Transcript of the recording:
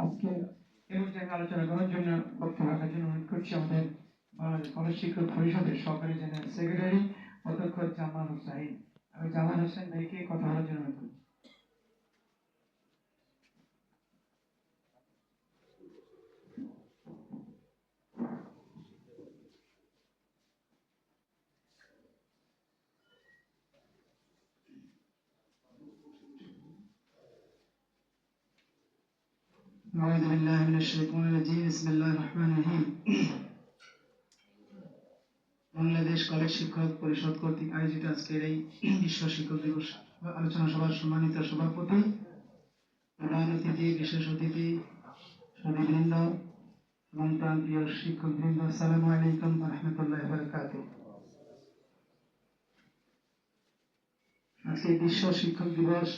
আজকে এই বিষয়ে আলোচনা করার জন্য বক্তব্য রাখার জন্য অনুরোধ করছি আমাদের বাংলাদেশ শিক্ষক পরিষদের সহকারী জেনারেল সেক্রেটারি অধ্যক্ষ জামান হোসাইন আমি জামান হোসেন ভাইকে কথা বলার জন্য অনুরোধ করছি। أعوذ بالله من الشيطان الرجيم بسم الله الرحمن الرحيم বাংলাদেশ কলেজ শিক্ষক পরিষদ কর্তৃক আয়োজিত আজকের এই বিশ্ব শিক্ষক দিবস আলোচনা সভার সম্মানিত সভাপতি প্রধান অতিথি বিশেষ অতিথি সদীবৃন্দ এবং প্রান্তীয় শিক্ষক বৃন্দ আসসালামু আলাইকুম রহমতুল্লাহ বরকাত আজকে বিশ্ব শিক্ষক দিবস